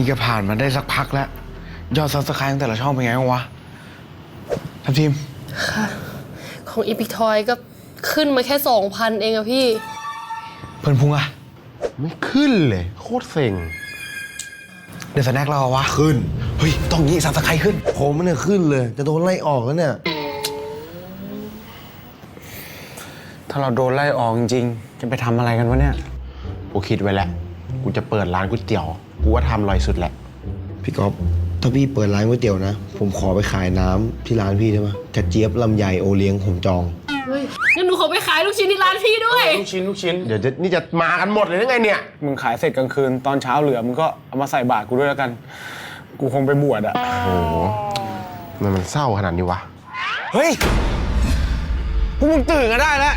นี่ก็ผ่านมาได้สักพักแล้ว ยอดซับสไครต์ของแต่ละช่องเป็นไงบ้างวะทัพทีมของอีพิกทอยก็ขึ้นมาแค่ 2,000 เองอะพี่ เพื่อนพุงอะไม่ขึ้นเลย โคตรเซ็ง เดี๋ยวสแน็คเราอะวะ ขึ้น เฮ้ย ต้องงี้ซับสไครต์ขึ้น ผมเนี่ยขึ้นเลย จะโดนไล่ออกแล้วเนี่ย ถ้าเราโดนไล่ออกจริงๆจะไปทำอะไรกันวะเนี่ย กูคิดไว้แล้ว กูจะเปิดร้านก๋วยเตี๋ยว กูว่าทำอร่อยสุดแหละ พี่ก๊อฟถ้าพี่เปิดร้านก๋วยเตี๋ยวนะ ผมขอไปขายน้ำที่ร้านพี่ได้ไหมกระเจี๊ยบลำไยโอเลี้ยงผมจอง เฮ้ยงั้นหนูขอไปขายลูกชิ้นที่ร้านพี่ด้วย ลูกชิ้นลูกชิ้น เดี๋ยวจะนี่จะมากันหมดเลยหรือไงเนี่ย มึงขายเสร็จกลางคืนตอนเช้าเหลือมึงก็เอามาใส่บาตรกูด้วยแล้วกัน กูคงไปบวชอะโอ้โหทำไมันมันเศร้าขนาดนี้วะ เฮ้ยพวกมึงตื่นกันได้แล้ว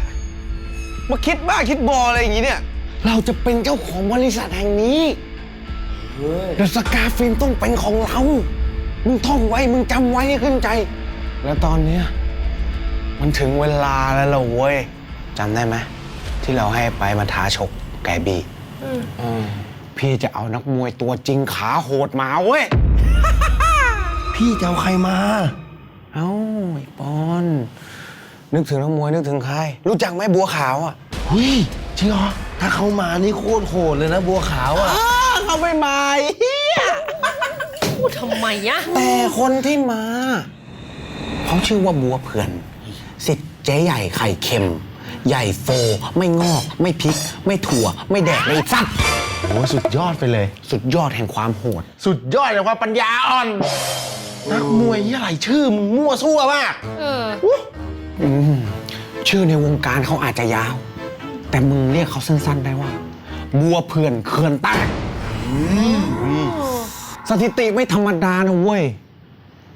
มาคิดบ้าคิดบออะไรอย่างงี้เนี่ย เราจะเป็นเจ้าของบริษัทแห่งนี้ เดอะสกาฟิล์มต้องเป็นของเรา มึงท่องไว้ มึงจำไว้ให้ขึ้นใจ แล้วตอนเนี้ยมันถึงเวลาแล้วล่ะเว้ยจำได้ไหมที่เราให้ไปมาท้าชกไก่บีอืมพี่จะเอานักมวยตัวจริงขาโหดมาเว้ย พี่จะเอาใครมา เอ้าไอ้ปอน นึกถึงนักมวยนึกถึงใคร รู้จักไหมบัวขาวอะเฮ้ยจริงเหรอถ้าเขามานี่โคตรโหดเลยนะบัวขาวอะเขาไม่มาเฮียพูดทำไมอะแต่คนที่มา เขาชื่อว่าบัวเพื่อนสิทธิ์เจ๊ใหญ่ไข่เค็ม ใหญ่โฟ ไม่งอก ไม่พริก ไม่ถั่ว ไม่แดกเลยสัตว์โอ้โหสุดยอดไปเลย สุดยอดแห่งความโหด สุดยอดเลยว่าปัญญาอ่อนนักมวยยี่อะไรชื่อมึงมั่วซั่วมากเอออืมชื่อในวงการเขาอาจจะยาว แต่มึงเรียกเขาสั้นๆได้ว่า บัวเพื่อนเขื่อนแตก สถิติไม่ธรรมดานะเว้ย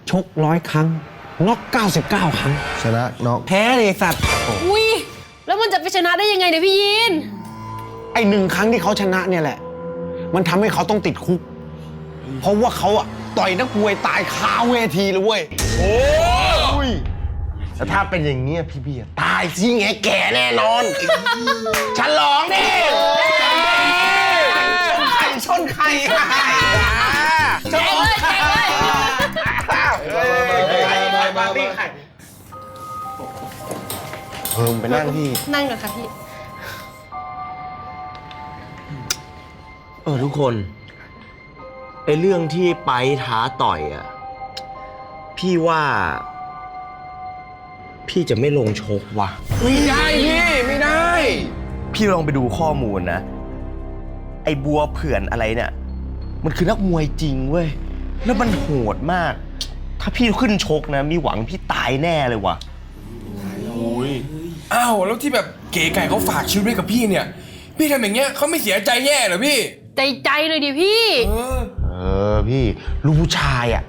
ชกร้อยครั้งน็อก99 ครั้ง ชนะน็อกแพ้เลยสัตว์ อุ้ยแล้วมันจะไปชนะได้ยังไงเนี่ยพี่ยิน ไอ้หนึ่งครั้งที่เขาชนะเนี่ยแหละ มันทำให้เขาต้องติดคุก เพราะว่าเขาอะต่อยนักมวยตายคาเวทีเลยเว้ยแต่ถ้าเป็นอย่างนี้ยพี่เบียร์ตายสิไงแก่แน่นอน ฉลองดิไข่ ชนไข่ไข่ฉลองไข่ปาร์ตี้ไข่เพิ่มไปนั่งที่ นั่งก่อคะพี่ เออทุกคนไอเรื่องที่ไปท้าต่อยอะ พี่ว่า พี่จะไม่ลงชกว่ะ ไม่ได้พี่ ไม่ได้ พี่ลองไปดูข้อมูลนะ ไอ้บัวเผื่อนอะไรเนี่ย มันคือนักมวยจริงเว้ย แล้วมันโหดมาก ถ้าพี่ขึ้นชกนะ มีหวังพี่ตายแน่เลยว่ะ อ้าวแล้วที่แบบเก๋ไก่เขาฝากชีวิตไว้กับพี่เนี่ย พี่ทำอย่างเงี้ยเขาไม่เสียใจแย่เหรอพี่ใจใจเลยดิพี่ เออเออพี่ลูกผู้ชายอะ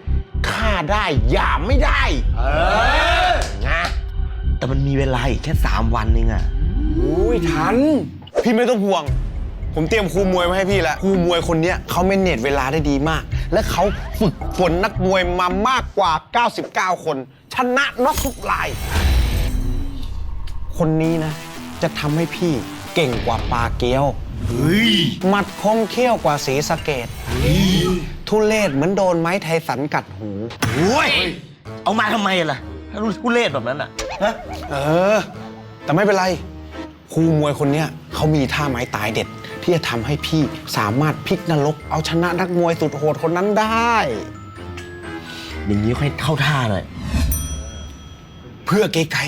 ฆ่าได้หยามไม่ได้ เออนะแต่มันมีเวลาอีกแค่ 3 วันเองอะอุ้ยทัน พี่ไม่ต้องห่วง ผมเตรียมครูมวยมาให้พี่แล้วครูมวยคนเนี้ยเขาเมนเนจเวลาได้ดีมาก และเขาฝึกฝนนักมวยมามากกว่า 99 คน ชนะน็อกทุกราย คนนี้นะ จะทำให้พี่เก่งกว่าปลาเกียวหมัดคมเขี้ยวกว่าสีสะเกตทุเลศเหมือนโดนไม้ไทสันกัดหู โอ้ยเอามาทำไมล่ะถ้ารู้ผู้เล่แบบนั้นอะฮะเออ แต่ไม่เป็นไรครูมวยคนเนี้ยเขามีท่าไม้ตายเด็ด ที่จะทำให้พี่สามารถพลิกนรก เอาชนะนักมวยสุดโหดคนนั้นได้ อย่างนี้ค่อยเข้าท่าหน่อย เพื่อเก๋ไก่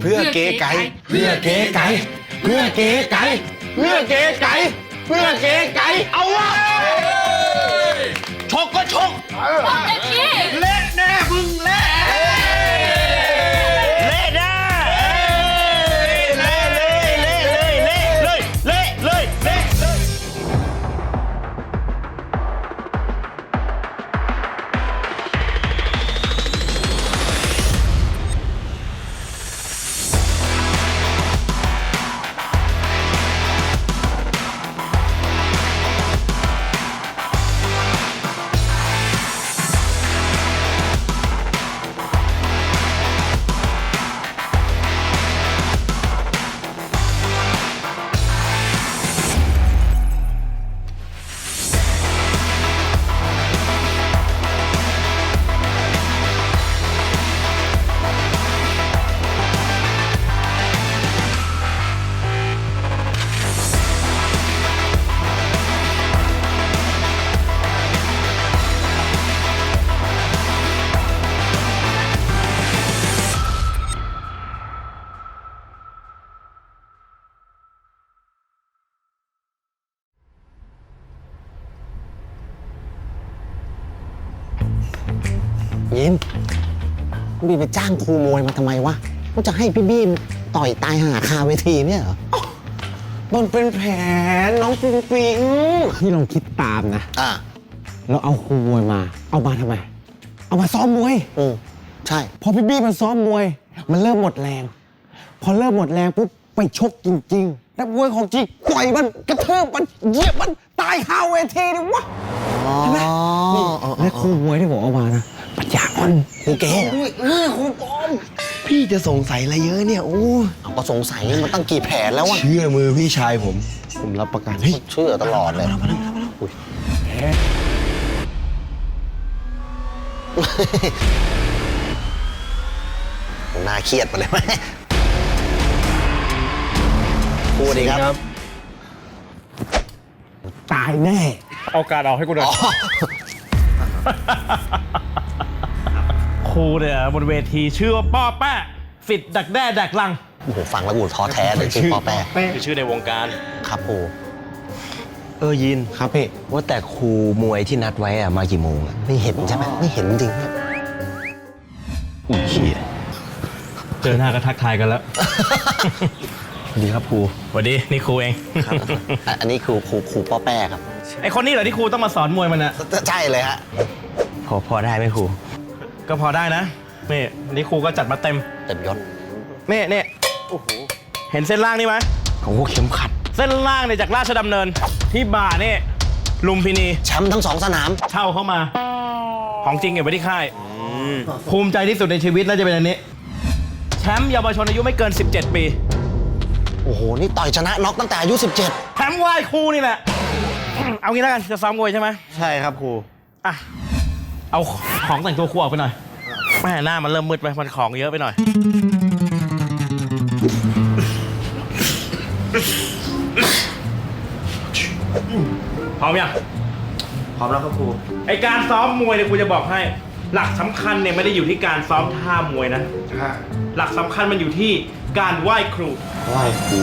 เพื่อเก๋ไก่เพื่อเก๋ไก่เพื่อเก๋ไก่เพื่อเก๋ไก่เพื่อเก๋ไก่เอาวะชกก็ชกเละแน่มึงเละ บีมไปจ้างครูมวยมาทำไมวะก็จะให้พี่บีมต่อยตายหาคาเวทีเนี่ยเหรอมันเป็นแผนน้องปิงปิงที่ลองคิดตามนะอ่าแล้วเอาครูมวยมา เอามาทำไม เอามาซ้อมมวยอืมใช่ พอพี่บี้มันซ้อมมวย มันเริ่มหมดแรง พอเริ่มหมดแรงปุ๊บไปชกจริงๆนักมวยของจริงต่อยมันกระเทืบมันเหยียบมันตายคาเวทีเลยวะใช่ไหมนี่และครูมวยที่ผมเอามานะ ปัญญาอ่อนครูเก๋เออครูปลอมพี่จะสงสัยอะไรเยอะเนี่ยโอ้เอาก็สงสัยมันตั้งกี่แผนแล้ววะเชื่อมือพี่ชายผม ผมรับประกันเฮ้ยเชื่อตลอดเลยน่าเครียดมาเลยไหมครูดีครับ ตายแน่ เอาการเอาให้กูหน่อย ครูเนี่ยบนเวทีชื่อว่าป้อแป้สิทธิ์ดักแด้ดักลัง โอ้โหฟังแล้วกูท้อแท้เลยชื่อปอแป้คือชื่อในวงการ ครับครูเออยินครับพี่ว่าแต่ครูมวยที่นัดไว้อะมากี่โมงอะไม่เห็นใช่ไหมไม่เห็นจริงเนี่ยอุ้ยเหี้ยเจอหน้าก็ทักทายกันแล้ว สวัสดีครับครูสวัสดีนี่ครูเองอะอันนี้คือครูครูปอแป้ครับไอคนนี้เหรอที่ครูต้องมาสอนมวยมันอะใช่เลยฮะ พอพอได้ไหมครู ก็พอได้นะนี่วันนี้ครูก็จัดมาเต็มเต็มยศนี่นี่เห็นเส้นล่างนี่ไหมโอ้โหเข็มขัด เส้นล่างเนี่ยจากราชดำเนิน ที่บ่านี่ลุมพินีแชมป์ทั้งสองสนาม เช่าเข้ามา ของจริงเก็บไว้ที่ค่ายภูมิใจที่สุดในชีวิตน่าจะเป็นอันนี้ แชมป์เยาวชนอายุไม่เกิน 17 ปี โอ้โห นี่ต่อยชนะน็อกตั้งแต่อายุ 17แชมป์ไหว้ครูนี่แหละ เอางี้แล้วกันจะซ้อมมวยใช่ไหมใช่ครับครูอะ เอาของแต่งตัวครูออกไปหน่อยแม่หน้ามันเริ่มมืดไปมันของเยอะไปหน่อย พร้อมยังพร้อมแล้วครับครูไอการซ้อมมวยเนี่ยกูจะบอกให้ หลักสำคัญเนี่ยไม่ได้อยู่ที่การซ้อมท่ามวยนะหลักสำคัญมันอยู่ที่การไหว้ครู ไหว้ครู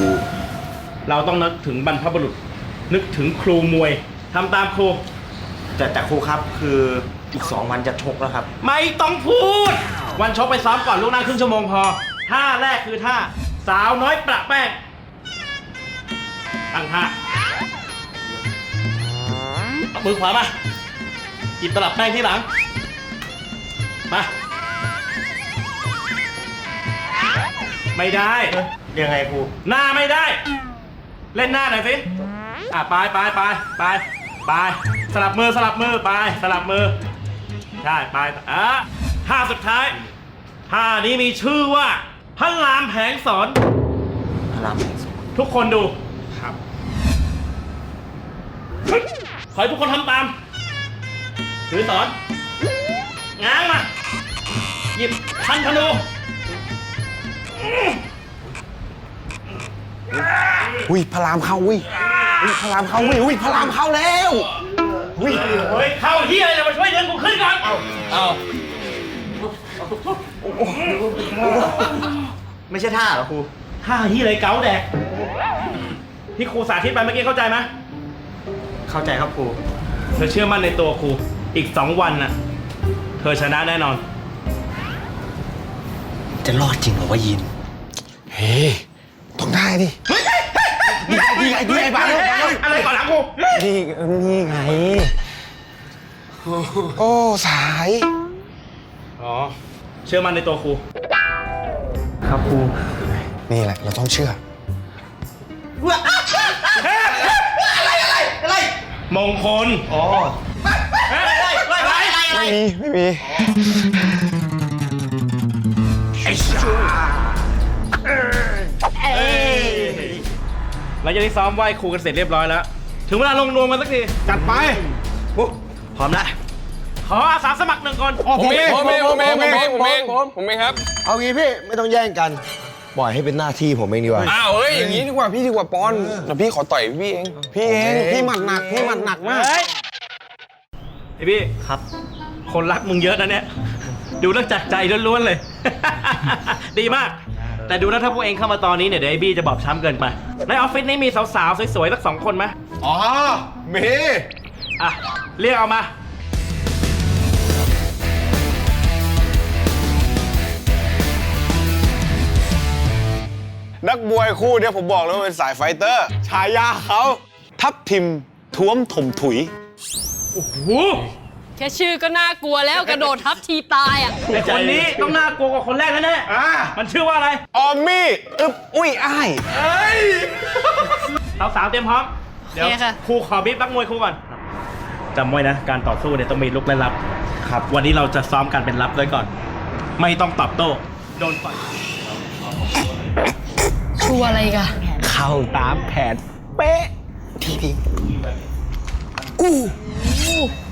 เราต้องนึกถึงบรรพบุรุษ นึกถึงครูมวยทำตามครู แต่แต่ครูครับคือ อีก 2 วันจะชกแล้วครับ ไม่ต้องพูด วันชกไปซ้อมก่อนลูกหน้าครึ่งชั่วโมงพอ ท่าแรกคือท่า สาวน้อยประแป้ง ตั้งท่าเอามือขวามา หยิบตลับแป้งที่หลัง มา ไม่ได้ ยังไงครู หน้าไม่ได้ เล่นหน้าหน่อยสิ อะ ไปไปไปไปไปสลับมือสลับมือไปสลับมือ ใช่ไปอะท่าสุดท้ายท่านี้มีชื่อว่าพระรามแผงสอน พระรามแห่งสงทุกคนดูครับ ขอให้ทุกคนทำตามถือสอนง้างมาหยิบคันธนูอุ้ยพระรามเข้าอุ้ยอุ้ยพระรามเข้าอุ้ยอุ้ยพระรามเข้าแล้ว อุ้ยเฮ้ยเข้าเฮียเลยมาช่วยเดินกูขึ้นก่อนเอาเอาไม่ใช่ท่าเหรอครูท่าเฮียเลยเก๋าแดกที่ครูสาธิตไปเมื่อกี้เข้าใจไหมเข้าใจครับครูเธอเชื่อมั่นในตัวครูอีกสองวันน่ะ เธอชนะแน่นอน จะรอดจริงเหรอวะยิน เฮ้ยต้องได้ดิ นี่ไงนี่ไงนี่ไงบ้าเลยอะไรก่อนหลังครูนี่นี่ไง โอ้สาย อ๋อ เชื่อมั่นในตัวครู ครับครู นี่แหละ เราต้องเชื่อมงคล อ๋ออะไรอะไรอะไรไม่มี ไม่มี หลังจากที่ซ้อมไหว้ครูกันเสร็จเรียบร้อยแล้ว ถึงเวลาลงนวมกันสักทีจัดไปพร้อมแล้วขออาสาสมัครหนึ่งคนอ๋อผมเองผมเองผมเองผมเองผมเองผมผมเองครับ เอางี้พี่ไม่ต้องแย่งกัน ปล่อยให้เป็นหน้าที่ผมเองดีกว่าอ้าวเฮ้ยอย่างนี้ดีกว่าพี่ดีกว่าปอนเดี๋ยวพี่ขอต่อยพี่เองพี่เองพี่หมัดหนักพี่หมัดหนักมากเฮ้ยไอพี่ครับคนรักมึงเยอะนะเนี่ย ดูแล้วจากใจล้วนๆเลย ดีมาก แต่ดูนะถ้าพวกเองเข้ามาตอนนี้เนี่ยเดี๋ยวบี้จะบอบช้ำเกินไป ในออฟฟิศนี้มีสาวๆ สวยๆ สักสองคนไหมอ๋อมี อะ เรียกเอามา นักบวยคู่เนี่ยผมบอกแล้ว่าเป็นสายไฟเตอร์ฉายาเขา ทับทิมท้วมถมถุย โอ้โห แค่ชื่อก็น่ากลัวแล้วกระโดดทับทีตายอะไอ้คนนี้ต้องน่ากลัวกว่าคนแรกแน่ๆมันชื่อว่าอะไร ออมมี่อึบอุ้ยอ้ายสาวสาวๆเตรียมพร้อม เดี๋ยวโอเคค่ะ ครูขอบีบนักมวยครูก่อนจำไว้นะ การต่อสู้เนี่ยต้องมีลุกและรับ ครับ วันนี้เราจะซ้อมการเป็นรับไว้ก่อน ไม่ต้องตอบโต้ โดนต่อย ชัวร์อะไรอีกันเข้าตามแผนเป๊ะทีที อู้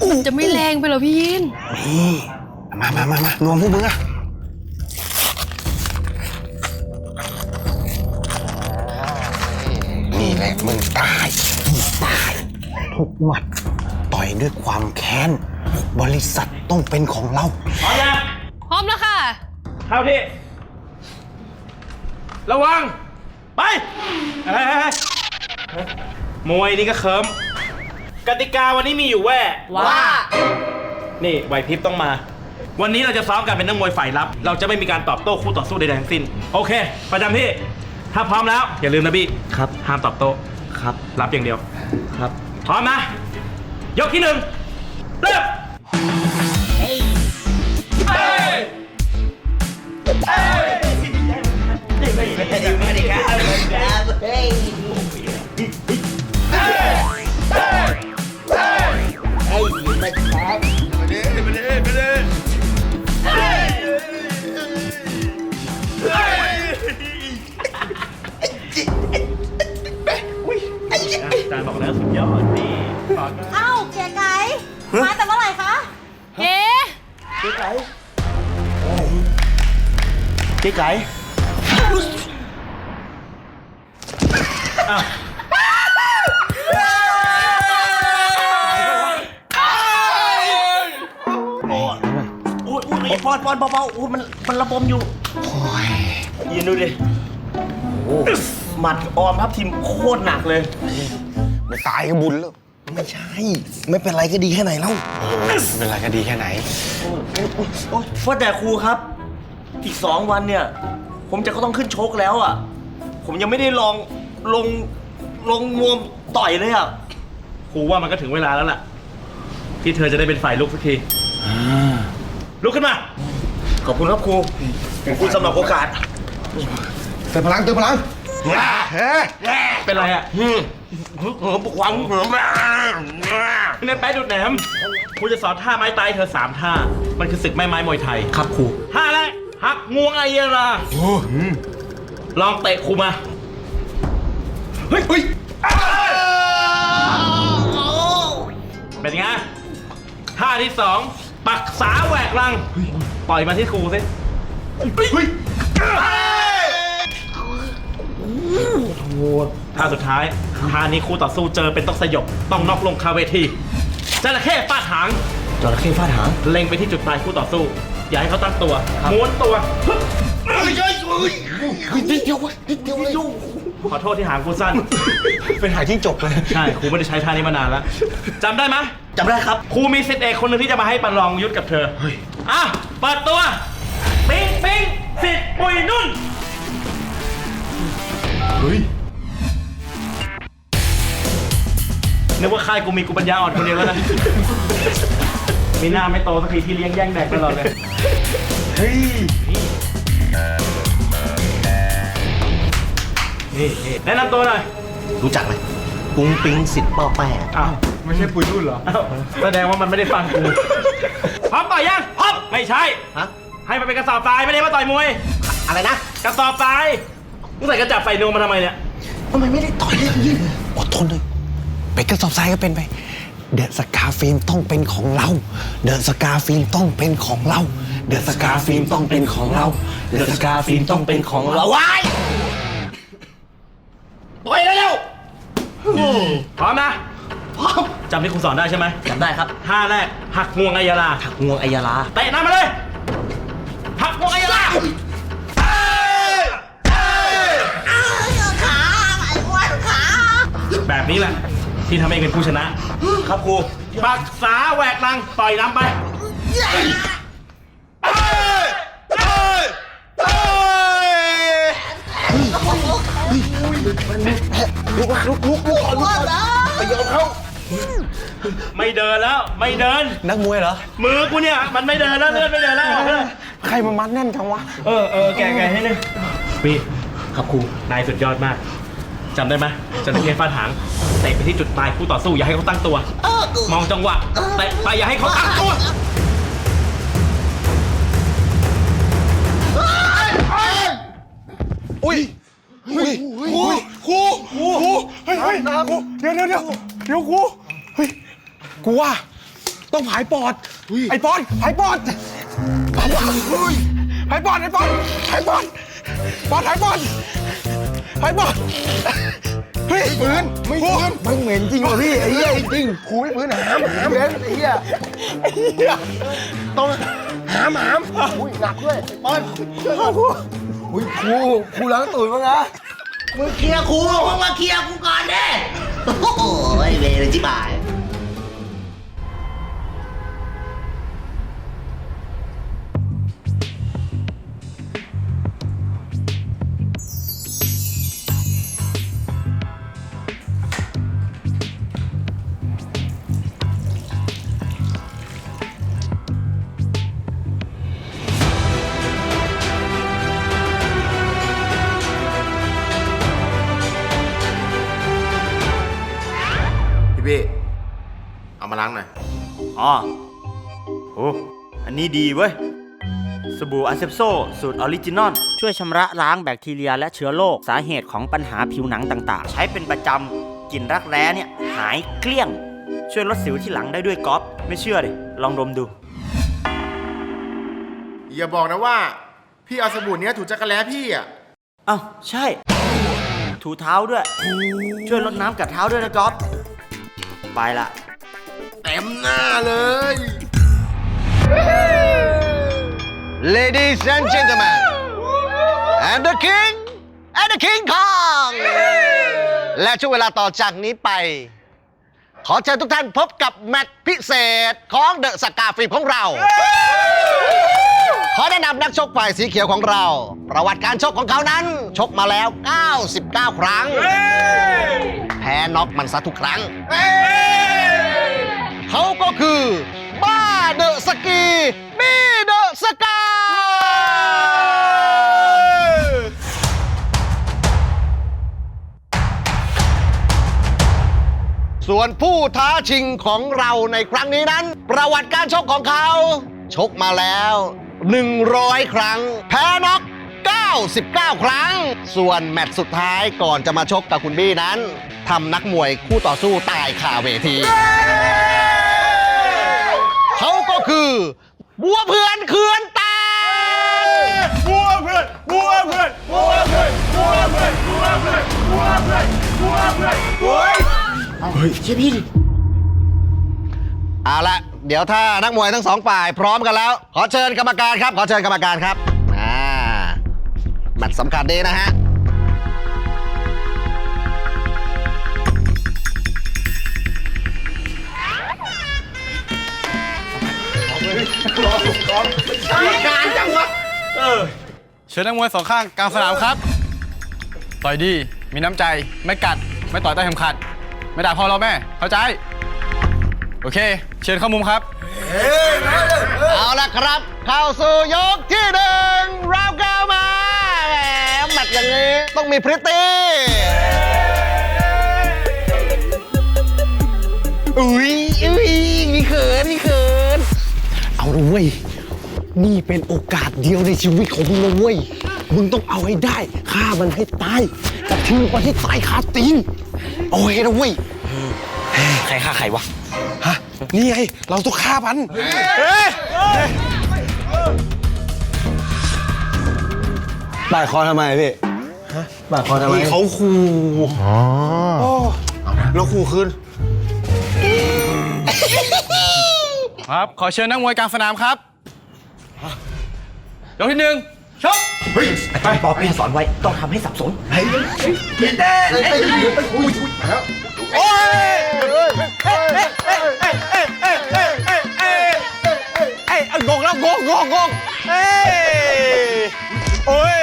มันจะไม่แรงไปเหรอพี่ยินนี่มามา มามารวมพวกมึงอะนี่แหละมึงตายมึงตายทุกหมัดต่อยด้วยความแค้น บริษัทต้องเป็นของเรา พร้อมยังพร้อมแล้วค่ะ เข้าที่ ระวัง ไปเฮ้ยเฮ้ยเฮ้ยมวยนี่ก็เคิม กติกาวันนี้มีอยู่แว่ว่านี่ไหวพริบต้องมา วันนี้เราจะซ้อมกันเป็นนักมวยฝ่ายรับ เราจะไม่มีการตอบโต้คู่ต่อสู้ใดๆทั้งสิ้น โอเค ประจำที่ ถ้าพร้อมแล้ว อย่าลืมนะบี้ครับห้ามตอบโต้ครับ รับอย่างเดียว ครับ พร้อมนะ ยกที่หนึ่งเริ่มอาจารย์ อนมาเอ้าเกียร์ไก่มาแต่เมื่อไหร่คะ เอ๊ะเจ๊ไก่เจ๊ไก่โอ้ยโอ้ยปอนปอนเบาๆโอ้ยมันมันระบมอยู่โอ้ยยืนดูดิโอ้หมัดออมทับทีมโคตรหนักเลย ไม่ตายก็บุญแล้ว ไม่ใช่ ไม่เป็นไรก็ดีแค่ไหนเล่าไม่เป็นไรก็ดีแค่ไหนโอ้ยโอ้ยว่าแต่ครูครับ อีกสองวันเนี่ย ผมจะก็ต้องขึ้นชกแล้วอะ ผมยังไม่ได้ลองลงลงนวมต่อยเลยอะ ครูว่ามันก็ถึงเวลาแล้วล่ะ ที่เธอจะได้เป็นฝ่ายลุกสักทีลุกขึ้นมา ขอบคุณครับครูขอบคุณสำหรับโอกาส เติมพลังเติมพลัง เป็นไรอะ บุกวังเหนือมาเน้นแป๊ดดูดแหนมครูจะสอนท่าไม้ตายเธอสามท่า มันคือศึกแม่ไม้มวยไทย ครับครูท่าแรกหักงวงไอเยราลองเตะครูมา เฮ้ยเฮ้ยเป็นไงท่าที่สองปักษาแหวกรัง ปล่อยมาที่ครูสิเฮ้ยท่าสุดท้ายท่านี้คู่ต่อสู้เจอเป็นต้องสยบต้องน็อกลงคาเวทีจระเข้ฟาดหางจระเข้ฟาดหางเล็งไปที่จุดปลายคู่ต่อสู้ อย่าให้เขาตั้งตัวม้วนตัวฮึบขอโทษที่หางกูสั้น เป็นหายที่จบเลย ใช่ครูไม่ได้ใช้ท่านี้มานานแล้วจำได้ไหมจำได้ครับครูมีสิทธิ์เอกคนหนึ่งที่จะมาให้ประลองยุทธกับเธออะเปิดตัวปิ๊งปิ๊งสิทธิ์ปุยนุ่น นึกว่าค่ายกูมีกูปัญญาอ่อนคนเดียวแล้วนะมีหน้าไม่โตสักทีที่เลี้ยงแย่งแดกตลอดเลย เฮ้ย นี่นี่แนะนำตัวหน่อย รู้จักไหมปุ้งปิ้งสิทธิ์ป้อแป้อ้าวไม่ใช่ปุยรุ่นเหรอแสดงว่ามันไม่ได้ฟังกูพร้อมต่อยยังพร้อมไม่ใช่ ฮะ ให้มันเป็นกระสอบทรายไม่ได้มาต่อยมวย อะไรนะกระสอบทรายมึงใส่กระจับใส่นวมมาทำไมเนี่ย ทำไมไม่ได้ต่อยอย่างนี้อดทนเลย เป็นกระสอบทรายก็เป็นไป เดอะสกาฟิล์มต้องเป็นของเรา เดอะสกาฟิล์มต้องเป็นของเรา เดอะสกาฟิล์มต้องเป็นของเรา เดอะสกาฟิล์มต้องเป็นของเราว้ายต่อยแล้วพร้อมนะพร้อมจำที่ครูสอนได้ใช่ไหมจำได้ครับท่าแรกหักงวงไอยาลาถักงวงไอยาลาเตะหน้ามาเลยหักงวงไอยาลาขาไอ้อ้วนขาแบบนี้แหละ ที่ทำให้เป็นผู้ชนะ ครับครูปักษาแหวกลังต่อยน้ำไปลุกลุกลุกลุกก่อนลุกก่อนไปยอมเขาไม่เดินแล้วไม่เดิน นักมวยเหรอ มือกูเนี่ยมันไม่เดินแล้วเลื่อนไม่เดินแล้วใครมามัดแน่นจังวะ เออเออแกแกให้นึงพี่ครับครูนายสุดยอดมาก จำได้ไหมจะตะเกียบฟาดหางเตะไปที่จุดตายคู่ต่อสู้อย่าให้เขาตั้งตัว มองจังหวะเตะไปอย่าให้เขาตั้งตัวอุ้ยอุ้ยครูครูครูเฮ้ยเฮ้ยครูเดี๋ยวเดี๋ยวเดี๋ยวเดี๋ยวครูเฮ้ยกูว่าต้องผายปอดไอ้ปอดผายปอดผายปอดผายปอดไอ้ปอดผายปอดปอดผายปอด ผายปอดเฮ้ยปืนไม่ปืนไม่เหม็นจริงว่ะพี่ไอ้เหี้ยจริงครูไม่ปืนหามหามเหม็นไอ้เหี้ยไอ้เหี้ยต้องหามหามอุ้ยหนักด้วยไอ้ปอดครูอุ้ยครูครูล้างตูดมั้งนะมึงเคลียร์ครูมึงมาเคลียร์กูก่อนเด้โอ้โหเวรเลยจิบหาย ล้างหน่อย อ๋อโอ้อันนี้ดีเว้ย สบู่อาเซปโซสูตรออริจินอลช่วยชำระล้างแบคทีเรียและเชื้อโรคสาเหตุของปัญหาผิวหนังต่างๆ ใช้เป็นประจำกลิ่นรักแร้เนี่ย หายเกลี้ยง ช่วยลดสิวที่หลังได้ด้วยก๊อฟไม่เชื่อดิลองดมดู อย่าบอกนะว่า พี่เอาสบู่เนี้ยถูจักรแล้พี่อะ อ้าวใช่ ถูเท้าด้วย ช่วยลดน้ำกัดเท้าด้วยนะก๊อฟไปละเต็ มหน้าเลย Ladies and gentlemen and the king and the king Kong และช่วงเวลาต่อจากนี้ไป ขอเชิญทุกท่านพบกับแมตช์พิเศษของเดอะสกาฟิล์มของเรา ขอแนะนำนักชกฝ่ายสีเขียวของเรา ประวัติการชกของเขานั้น ชกมาแล้ว 99 ครั้ง แพ้น็อกมันซะทุกครั้ง เขาก็คือบ้าเดอะสกีบีเดอะสกาส่วนผู้ท้าชิงของเราในครั้งนี้นั้น ประวัติการชกของเขา ชกมาแล้ว 100 ครั้ง แพ้น็อก99 ครั้ง ส่วนแมตช์สุดท้ายก่อนจะมาชกกับคุณบี้นั้นทำนักมวยคู่ต่อสู้ตายคาเวที เขาก็คือบัวเพื่อนเขื่อนแตกบัวเพื่อนบัวเพื่อนบัวเพื่อนบัวเพื่อนบัวเพื่อนบัวเพื่อนบัวเพื่อนบัวเอาละเดี๋ยวถ้านักมวยทั้งสองฝ่ายพร้อมกันแล้ว ขอเชิญกรรมการครับ ขอเชิญกรรมการครับอ่าแมตช์สำคัญดีนะฮะ ชิญนักมวยสองข้างกลางสนามครับ ต่อยดี มีน้ำใจ ไม่กัด ไม่ต่อยใต้เข็มขัด ไม่ด่าพ่อเราแม่ เข้าใจ โอเค เชิญเข้ามุมครับ เอาละครับ เข้าสู่ยกที่หนึ่งราวเก้ามาแหมแมตช์อย่างนี้ต้องมีพริตตี้ อุ้ยอุ้ยมีเขินมีเขิน เอาละเว้ย นี่เป็นโอกาสเดียวในชีวิตของมึงนะเว้ย มึงต้องเอาให้ได้ฆ่ามันให้ตายกระทืบมันให้ตายคาตีน เอาให้นะเว้ย ใครฆ่าใครวะ ฮะ นี่ไง เราต้องฆ่ามันบ่ายคอทำไมพี่บ่ายคอทำไมเขาขู่อ๋อแล้วขู่คืนครับ ขอเชิญนักมวยกลางสนามครับ ยกที่หนึ่งชกอาจารย์ปอเปียสอนไว้ต้องทำให้สับสนเอ้ยเอางงแล้วงงงงงงเอ้ยโอ้ย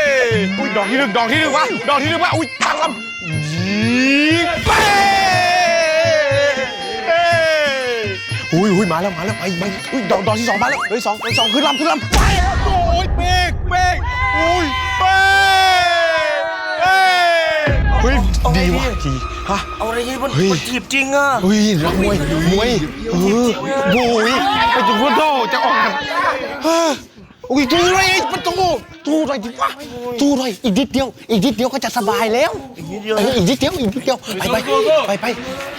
อุ้ยดอกที่หนึ่งดอกที่หนึ่งวะดอกที่หนึ่งวะอุ้ยตั้งลำเป้เอ้ยอุ้ยอุ้ยมาแล้วมาแล้วไปไปอุ้ยดอกดอกที่สองมาแล้วเฮ้ยสองเฮ้ยสองขึ้นลำขึ้นลำไปแล้วโอ้ยเป้กเป้ก อุ้ยเป้เอ้ยเฮ้ยดีว่ะดีฮะเอาอะไรให้มันเฮ้ยมันจีบจริงอะเฮ้ยนักมวยมวยเออโอ้ยไปจุดพุทโธจะออกกันเฮ้ยอุ้ยทูเลยประตูทูเลยดิวะทูเลยอีกนิดเดียว อีกนิดเดียวก็จะสบายแล้วอีกนิดเดียวอีกนิดเดียวอีกนิดเดียวไปไปไปไป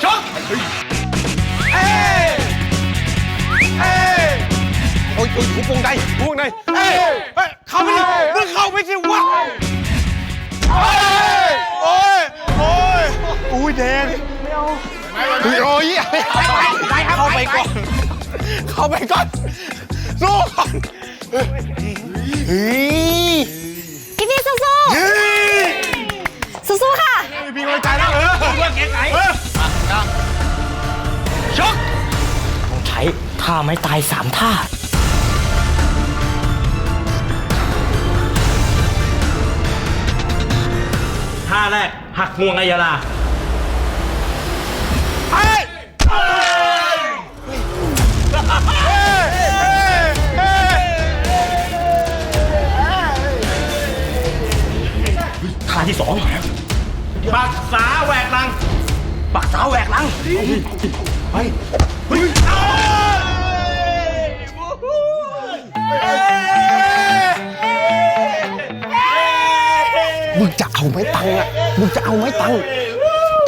ชก ยโอ้ยหูปงใดหูปงใดเอ้ยเอ้ยเข้าไปดิมึงเข้าไปสิวะโอ้ยโอ้ยโอ้ยอุ้ยแดงไม่เอาโอ้ยไปเข้าไปก่อนเข้าไปก่อนสู้ก่อนเฮ้ยพี่พี่สู้เฮ้สู้สู้ค่ะมีกำลังใจแล้วเออเพื่อนเก๋ไก่เออชกต้องใช้ท่าไม้ตายสามท่า ท่าแรก หักงวงไอยาลาเฮ้ยเฮ้ยเฮ้ยเฮ้ยท่าที่สองปักษาแหวกลัง ปักเท้าแหวกหลังมึงจะ เอาไหมตังอะมึงจะเอาไหมตัง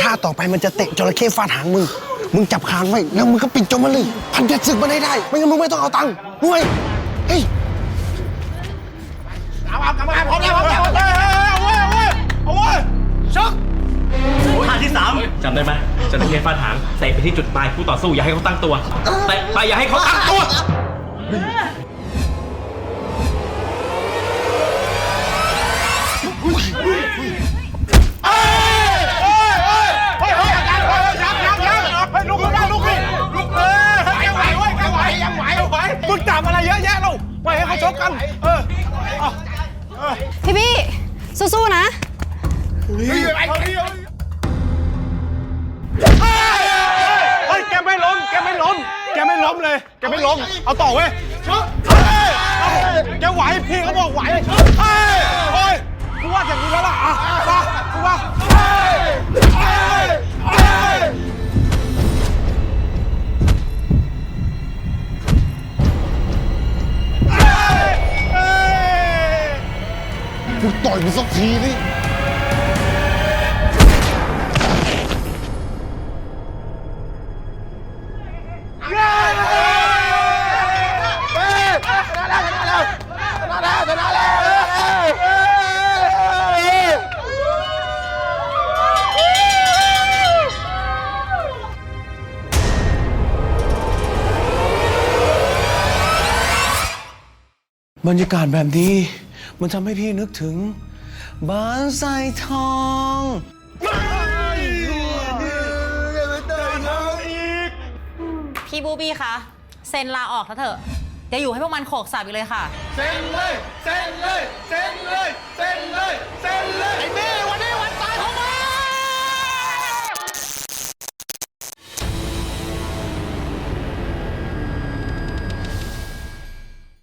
ถ้าต่อไปมันจะเตะจระเข้ฟาดหางมึง มึงจับคางไว้แล้วมึงก็ปิดจมมันเลย พันเด็ดศึกมันให้ได้ ไม่งั้นมึงไม่ต้องเอาตังค์ด้วยเฮ้ยท่าที่สามจำได้ไหมจระเข้ฟาดหางเตะไปที่จุดตายคู่ต่อสู้อย่าให้เขาตั้งตัวเตะไปอย่าให้เขาตั้งตัว งจับอะไรเยอะแยะเราปล่อยให้เขาชกกัน เออพี่พี่สู้ๆนะเฮ้ยแกไม่ล้มแกไม่ล้มแกไม่ล้มเลยแกไม่ล้มเอาต่อเว้ยเฮ้ยแกไหวพี่เขาบอกไหวเฮ้ยโอ้ยกูว่าอย่างนี้แล้วล่ะอะมากูว่าเฮ้ยเฮ้ยเฮ้ย กูต่อยมึงสักทีนี่บรรยากาศแบบนี้ มันทำให้พี่นึกถึงบ้านใส่ทองพี่บูบี้คะเซ็นลาออกเถอะอย่าอยู่ให้พวกมันโขกสับอีกเลยค่ะ เซ็นเลย เซ็นเลย เซ็นเลย เซ็นเลย เซ็นเลยไอ้แม่